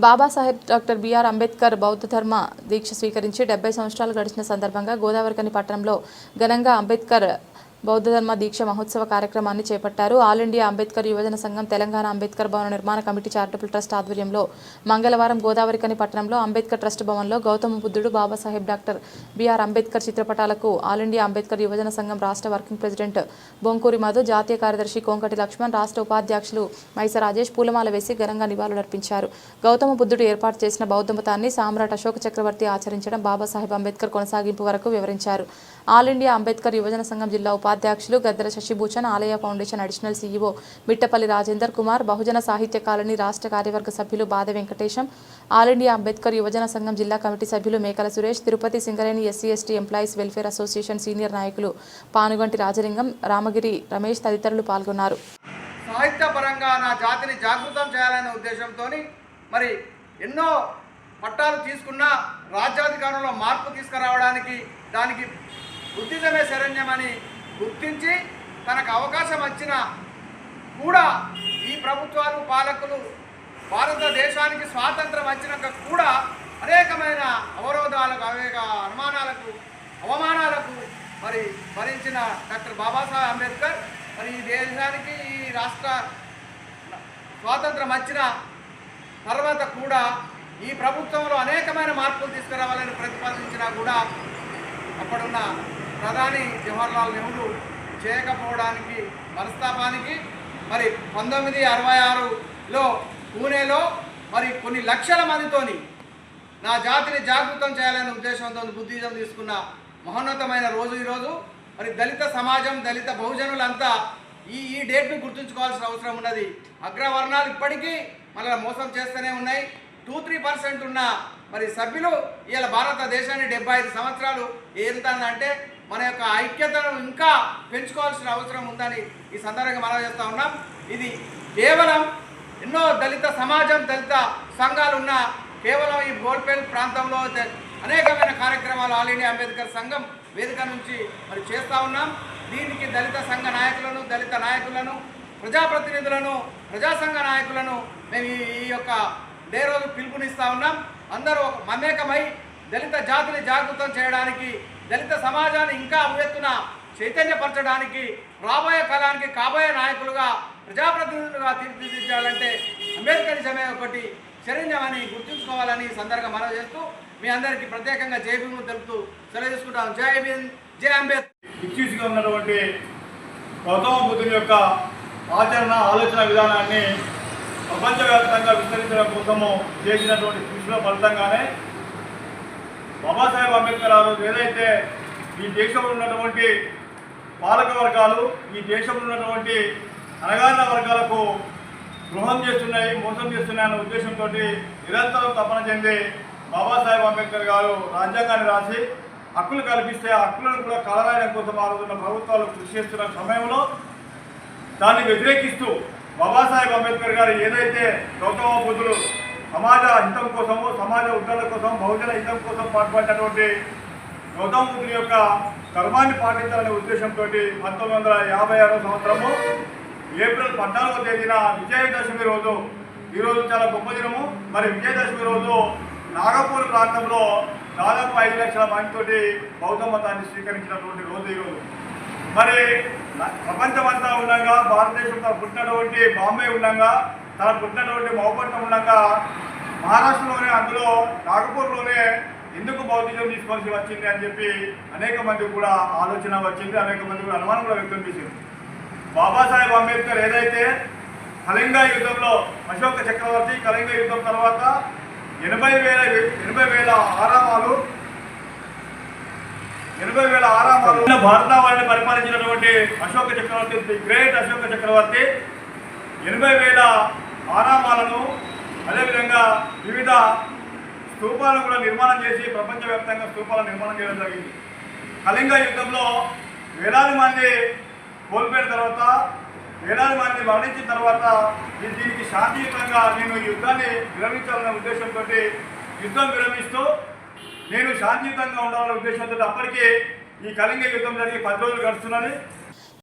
Babasaheb doctor BR Ambedkar బౌద్ధ ధర్మ దీక్ష స్వీకరించి డెబ్బై సంవత్సరాలు గడిచిన సందర్భంగా గోదావరికని పట్టణంలో ఘనంగా అంబేద్కర్ బౌద్ధ ధర్మ దీక్ష మహోత్సవ కార్యక్రమాన్ని చేపట్టారు. ఆల్ ఇండియా అంబేద్కర్ యువజన సంఘం తెలంగాణ అంబేద్కర్ భవన నిర్మాణ కమిటీ చారిటబుల్ ట్రస్ట్ ఆధ్వర్యంలో మంగళవారం గోదావరికని పట్టణంలో అంబేద్కర్ ట్రస్ట్ భవన్లో గౌతమ బుద్ధుడు బాబాసాహెబ్ డాక్టర్ బిఆర్ అంబేద్కర్ చిత్రపటాలకు ఆల్ ఇండియా అంబేద్కర్ యువజన సంఘం రాష్ట్ర వర్కింగ్ ప్రెసిడెంట్ బొంకూరి మధు జాతీయ కార్యదర్శి కోంకటి లక్ష్మణ్ రాష్ట్ర ఉపాధ్యక్షులు మైస రాజేష్ పూలమాల వేసి ఘనంగా నివాళులర్పించారు. గౌతమ బుద్ధుడు ఏర్పాటు చేసిన బౌద్ధ మతాన్ని సామ్రాట్ అశోక చక్రవర్తి ఆచరించడం బాబాసాహెబ్ అంబేద్కర్ కొనసాగింపు వరకు వివరించారు. ఆల్ ఇండియా అంబేద్కర్ యువజన సంఘం జిల్లా ఉపాధ్యక్షులు Gaddela Shashibhushan Alaya foundation additional CEO Mittapalli Rajender Kumar బహుజన సాహిత్య కాలనీ రాష్ట్ర కార్యవర్గ సభ్యులు బాధ వెంకటేశం ఆల్ ఇండియా అంబేద్కర్ యువజన సంఘం జిల్లా కమిటీ సభ్యులు Mekala Suresh Tirupati Singareni SC ST employees welfare association senior నాయకులు పానుగంటి రాజలింగం రామగిరి రమేష్ తదితరులు పాల్గొన్నారు. సాహిత్యపరంగా నా జాతిని జాగృతం చేయాలనే ఉద్దేశంతో మరి ఎన్నో పట్టాలు తీసుకున్న రాజ్యాధికారంలో మార్పు తీసుకురావడానికి దానికి బుద్ధిజమే శరణ్యమని గుర్తించి తనకు అవకాశం వచ్చిన కూడా ఈ ప్రభుత్వాలు పాలకులు భారతదేశానికి స్వాతంత్రం వచ్చినాక కూడా అనేకమైన అవరోధాలకు అనేక అనుమానాలకు అవమానాలకు మరి భరించిన డాక్టర్ బాబాసాహెబ్ అంబేద్కర్ మరి ఈ దేశానికి ఈ రాష్ట్ర స్వాతంత్రం వచ్చిన తర్వాత కూడా ఈ ప్రభుత్వంలో అనేకమైన మార్పులు తీసుకురావాలని ప్రతిపాదించినా కూడా అప్పుడున్న ప్రధాని జవహర్లాల్ నెహ్రూ చేయకపోవడానికి మనస్తాపానికి మరి పంతొమ్మిది అరవై ఆరులో పూణేలో మరి కొన్ని లక్షల మందితోని నా జాతిని జాగృతం చేయాలనే ఉద్దేశంతో బుద్ధిజం తీసుకున్న మహోన్నతమైన రోజు ఈరోజు. మరి దళిత సమాజం దళిత బహుజనులంతా ఈ ఈ డేట్ను గుర్తుంచుకోవాల్సిన అవసరం ఉన్నది. అగ్రవర్ణాలు ఇప్పటికీ మళ్ళీ మోసం చేస్తూనే ఉన్నాయి. టూ త్రీ పర్సెంట్ ఉన్న మరి సభ్యులు ఇవాళ భారతదేశాన్ని డెబ్బై ఐదు సంవత్సరాలు ఏరుతుందంటే మన యొక్క ఐక్యతను ఇంకా పెంచుకోవాల్సిన అవసరం ఉందని ఈ సందర్భంగా మనం చేస్తూ ఉన్నాం. ఇది కేవలం ఎన్నో దళిత సమాజం దళిత సంఘాలు ఉన్న కేవలం ఈ బోల్పేల్ ప్రాంతంలో అనేకమైన కార్యక్రమాలు ఆల్ ఇండియా అంబేద్కర్ సంఘం వేదిక నుంచి మరి చేస్తూ ఉన్నాం. దీనికి దళిత సంఘ నాయకులను దళిత నాయకులను ప్రజాప్రతినిధులను ప్రజాసంఘ నాయకులను మేము ఈ యొక్క డే రోజు పిలుపునిస్తా ఉన్నాం. అందరూ ఒక మమేకమై దళిత జాతిని జాగృతం చేయడానికి దళిత సమాజాన్ని ఇంకా ఉవ్వెత్తున చైతన్యపరచడానికి రాబోయే కాలానికి కాబోయే నాయకులుగా ప్రజాప్రతినిధులుగా తీర్చిదిద్దాలంటే అంబేద్కరిజమే ఒకటి శరణ్యమని గుర్తుంచుకోవాలని సందర్భంగా మనవి చేస్తూ మీ అందరికీ ప్రత్యేకంగా జై భీములు తెలుపుతూ సెలవు చేసుకుంటాం. జై భీమ్ జై అంబేద్కర్. ఇచ్యూస్గా ఉన్నటువంటి గౌతమ బుద్ధుని యొక్క ఆచరణ ఆలోచన విధానాన్ని ప్రపంచవ్యాప్తంగా విస్తరించడం కోసము చేసినటువంటి కృషిలో ఫలితంగానే బాబాసాహెబ్ అంబేద్కర్ ఆ రోజు ఏదైతే ఈ దేశంలో ఉన్నటువంటి పాలక వర్గాలు ఈ దేశంలో ఉన్నటువంటి అణగారిన వర్గాలకు గృహం చేస్తున్నాయి మోసం చేస్తున్నాయన్న ఉద్దేశంతో నిరంతరం తపన చెంది బాబాసాహెబ్ అంబేద్కర్ గారు రాజ్యాంగాన్ని రాసి హక్కులు కల్పిస్తే ఆ హక్కులను కూడా కలరాయడం కోసం ఆ రోజున ప్రభుత్వాలు కృషి చేస్తున్న సమయంలో దాన్ని వ్యతిరేకిస్తూ బాబాసాహెబ్ అంబేద్కర్ గారు ఏదైతే గౌతమ బుద్ధులు సమాజ హితం కోసము సమాజ ఉద్ధరణ కోసం బహుజన హితం కోసం పాటుపడినటువంటి గౌతమ బుద్ధుని యొక్క కర్మాన్ని పాటించాలనే ఉద్దేశంతో పంతొమ్మిది వందల యాభై ఆరో సంవత్సరము ఏప్రిల్ పద్నాలుగో తేదీన విజయదశమి రోజు ఈరోజు చాలా గొప్ప దినము. మరి విజయదశమి రోజు నాగపూర్ ప్రాంతంలో దాదాపు ఐదు లక్షల మందితోటి బౌద్ధ మతాన్ని స్వీకరించినటువంటి రోజు ఈరోజు మరి ప్రపంచమంతా ఉండగా భారతదేశం తన పుట్టినటువంటి బాంబే ఉండగా తన పుట్టినటువంటి మౌపట్నం ఉండగా మహారాష్ట్రలోనే అందులో నాగపూర్లోనే ఎందుకు బౌద్ధిజం తీసుకోవాల్సి వచ్చింది అని చెప్పి అనేక మంది కూడా ఆలోచన వచ్చింది అనేక మంది కూడా అనుమానం కూడా వ్యక్తం చేసింది బాబాసాహెబ్ అంబేద్కర్ ఏదైతే కళింగ యుద్ధంలో అశోక చక్రవర్తి కళింగ యుద్ధం తర్వాత ఎనభై వేల ఎనభై వేల ఆరామాలు ఎనభై వేల ఆరామాలు భారతావళిని పరిపాలించినటువంటి అశోక చక్రవర్తి ది గ్రేట్ అశోక చక్రవర్తి ఎనభై వేల ఆరామాలను అదేవిధంగా వివిధ స్థూపాలను కూడా నిర్మాణం చేసి ప్రపంచవ్యాప్తంగా స్థూపాలను నిర్మాణం చేయడం జరిగింది. కళింగ యుద్ధంలో వేలాది మంది కోల్పోయిన తర్వాత వేలాది మంది మరణించిన తర్వాత దీనికి శాంతియుతంగా నేను ఈ యుద్ధాన్ని విరమించాలనే ఉద్దేశంతో యుద్ధం విరమిస్తూ నేను శాంతియుతంగా ఉండాలనే ఉద్దేశంతో అప్పటికే ఈ కళింగ యుద్ధం జరిగి పది రోజులు గడుస్తున్నది.